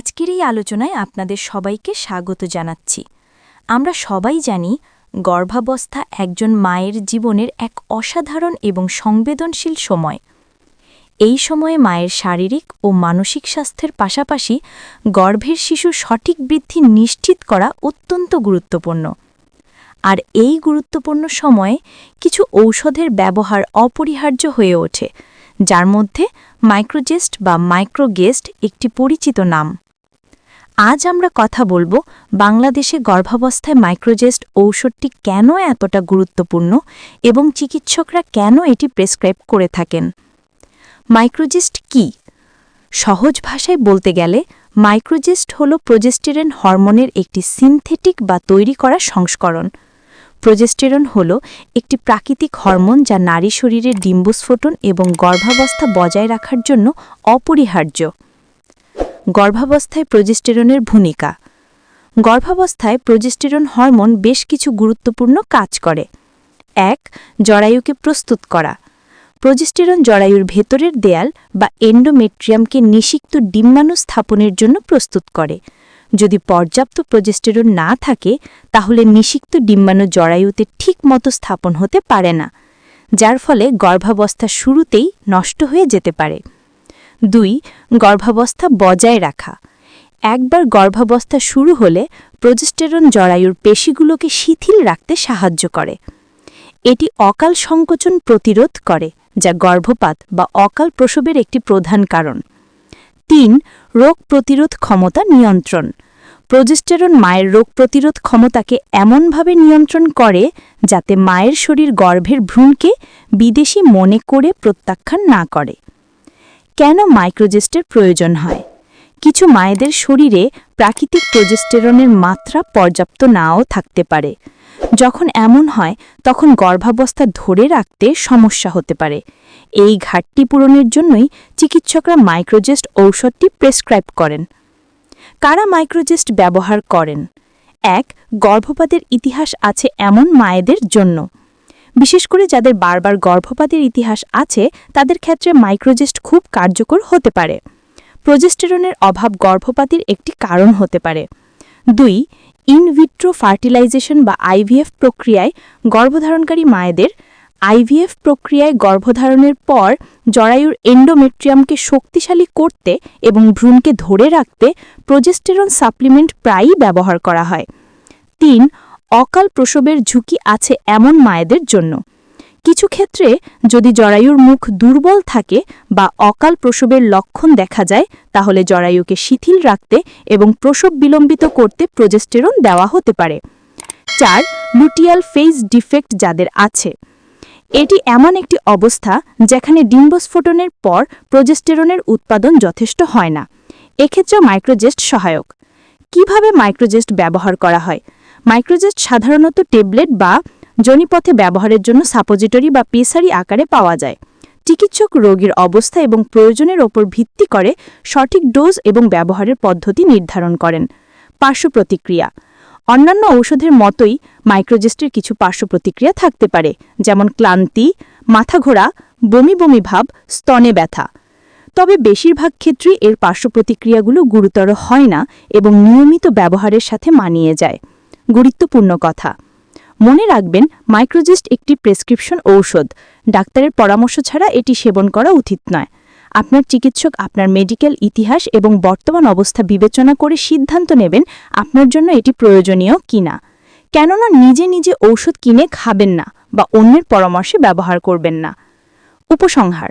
আজকের এই আলোচনায় আপনাদের সবাইকে স্বাগত জানাচ্ছি। আমরা সবাই জানি, গর্ভাবস্থা একজন মায়ের জীবনের এক অসাধারণ এবং সংবেদনশীল সময়। এই সময়ে মায়ের শারীরিক ও মানসিক স্বাস্থ্যের পাশাপাশি গর্ভের শিশুর সঠিক বৃদ্ধি নিশ্চিত করা অত্যন্ত গুরুত্বপূর্ণ। আর এই গুরুত্বপূর্ণ সময়ে কিছু ঔষধের ব্যবহার অপরিহার্য হয়ে ওঠে, যার মধ্যে মাইক্রোজেস্ট বা মাইক্রোগেস্ট একটি পরিচিত নাম। আজ আমরা কথা বলব বাংলাদেশে গর্ভাবস্থায় মাইক্রোজেস্ট ঔষধটি কেন এতটা গুরুত্বপূর্ণ এবং চিকিৎসকরা কেন এটি প্রেসক্রাইব করে থাকেন? মাইক্রোজেস্ট কি? সহজ ভাষায় বলতে গেলে মাইক্রোজেস্ট হল প্রজেস্টেরন হরমোনের একটি সিনথেটিক বা তৈরি করা সংস্করণ। প্রজেস্টেরন হল একটি প্রাকৃতিক হরমোন যা নারী শরীরের ডিম্বস্ফোটন এবং গর্ভাবস্থা বজায় রাখার জন্য অপরিহার্য। গর্ভাবস্থায় প্রজেস্টেরনের ভূমিকা। গর্ভাবস্থায় প্রজেস্টেরন হরমোন বেশ কিছু গুরুত্বপূর্ণ কাজ করে। এক, জরায়ুকে প্রস্তুত করা। প্রজেস্টেরন জরায়ুর ভেতরের দেয়াল বা এন্ডোমেট্রিয়ামকে নিষিক্ত ডিম্বাণু স্থাপনের জন্য প্রস্তুত করে। যদি পর্যাপ্ত প্রজেস্টেরন না থাকে, তাহলে নিষিক্ত ডিম্বাণু জরায়ুতে ঠিক মতো স্থাপন হতে পারে না, যার ফলে গর্ভাবস্থা শুরুতেই নষ্ট হয়ে যেতে পারে। দুই, গর্ভাবস্থা বজায় রাখা। একবার গর্ভাবস্থা শুরু হলে প্রজেস্টেরন জরায়ুর পেশিগুলোকে শিথিল রাখতে সাহায্য করে। এটি অকাল সংকোচন প্রতিরোধ করে, যা গর্ভপাত বা অকাল প্রসবের একটি প্রধান কারণ। তিন, রোগ প্রতিরোধ ক্ষমতা নিয়ন্ত্রণ। প্রজেস্টেরন মায়ের রোগ প্রতিরোধ ক্ষমতাকে এমনভাবে নিয়ন্ত্রণ করে যাতে মায়ের শরীর গর্ভের ভ্রূণকে বিদেশি মনে করে প্রত্যাখ্যান না করে। কেন মাইক্রোজেস্টের প্রয়োজন হয়? কিছু মায়েদের শরীরে প্রাকৃতিক প্রজেস্টেরনের মাত্রা পর্যাপ্ত নাও থাকতে পারে। যখন এমন হয়, তখন গর্ভাবস্থা ধরে রাখতে সমস্যা হতে পারে। এই ঘাটতি পূরণের জন্যই চিকিৎসকরা মাইক্রোজেস্ট ঔষধটি প্রেসক্রাইব করেন। কারা মাইক্রোজেস্ট ব্যবহার করেন? এক, গর্ভপাতের ইতিহাস আছে এমন মায়েদের জন্য। বিশেষ করে যাদের বারবার গর্ভপাতের ইতিহাস আছে, তাদের ক্ষেত্রে মাইক্রোজেস্ট খুব কার্যকর হতে পারে। প্রজেস্টেরনের অভাব গর্ভপাতের একটি কারণ হতে পারে। দুই ইনভিট্রো ফার্টিলাইজেশন বা আইভিএফ প্রক্রিয়ায় গর্ভধারণকারী মায়েদের আইভিএফ প্রক্রিয়ায় গর্ভধারণের পর জরায়ুর এন্ডোমেট্রিয়ামকে শক্তিশালী করতে এবং ভ্রূণকে ধরে রাখতে প্রজেস্টেরন সাপ্লিমেন্ট প্রায়ই ব্যবহার করা হয়। তিন অকাল প্রসবের ঝুঁকি আছে এমন মায়েদের জন্য। কিছু ক্ষেত্রে যদি জরায়ুর মুখ দুর্বল থাকে বা অকাল প্রসবের লক্ষণ দেখা যায়, তাহলে জরায়ুকে শিথিল রাখতে এবং প্রসব বিলম্বিত করতে প্রজেস্টেরন দেওয়া হতে পারে। চার, লুটিয়াল ফেজ ডিফেক্ট যাদের আছে। এটি এমন একটি অবস্থা যেখানে ডিম্বস্ফোটনের পর প্রজেস্টেরনের উৎপাদন যথেষ্ট হয় না। এক্ষেত্রে মাইক্রোজেস্ট সহায়ক। কীভাবে মাইক্রোজেস্ট ব্যবহার করা হয়? মাইক্রোজেস্ট সাধারণত টেবলেট বা জনিপথে ব্যবহারের জন্য সাপোজিটরি বা পেসারি আকারে পাওয়া যায়। চিকিৎসক রোগীর অবস্থা এবং প্রয়োজনের ওপর ভিত্তি করে সঠিক ডোজ এবং ব্যবহারের পদ্ধতি নির্ধারণ করেন। পার্শ্ব প্রতিক্রিয়া। অন্যান্য ঔষধের মতোই মাইক্রোজেস্টের কিছু পার্শ্ব প্রতিক্রিয়া থাকতে পারে, যেমন ক্লান্তি, মাথা ঘোরা, বমি বমি ভাব, স্তনে ব্যথা। তবে বেশিরভাগ ক্ষেত্রেই এর পার্শ্ব প্রতিক্রিয়াগুলো গুরুতর হয় না এবং নিয়মিত ব্যবহারের সাথে মানিয়ে যায়। গুরুত্বপূর্ণ কথা। মনে রাখবেন, মাইক্রোজেস্ট একটি প্রেসক্রিপশন ঔষধ। ডাক্তারের পরামর্শ ছাড়া এটি সেবন করা উচিত নয়। আপনার চিকিৎসক আপনার মেডিকেল ইতিহাস এবং বর্তমান অবস্থা বিবেচনা করে সিদ্ধান্ত নেবেন আপনার জন্য এটি প্রয়োজনীয় কিনা। কেননা নিজে নিজে ঔষধ কিনে খাবেন না বা অন্যের পরামর্শে ব্যবহার করবেন না। উপসংহার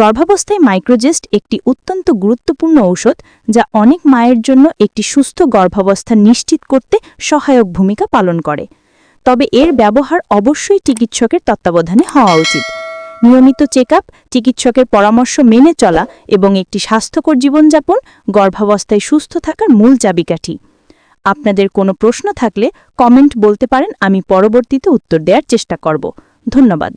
গর্ভাবস্থায় মাইক্রোজেস্ট একটি অত্যন্ত গুরুত্বপূর্ণ ঔষধ যা অনেক মায়ের জন্য একটি সুস্থ গর্ভাবস্থা নিশ্চিত করতে সহায়ক ভূমিকা পালন করে। তবে এর ব্যবহার অবশ্যই চিকিৎসকের তত্ত্বাবধানে হওয়া উচিত। নিয়মিত চেক চিকিৎসকের পরামর্শ মেনে চলা এবং একটি স্বাস্থ্যকর জীবনযাপন গর্ভাবস্থায় সুস্থ থাকার মূল চাবিকাঠি। আপনাদের কোনো প্রশ্ন থাকলে কমেন্ট বলতে পারেন, আমি পরবর্তীতে উত্তর দেওয়ার চেষ্টা করব। ধন্যবাদ।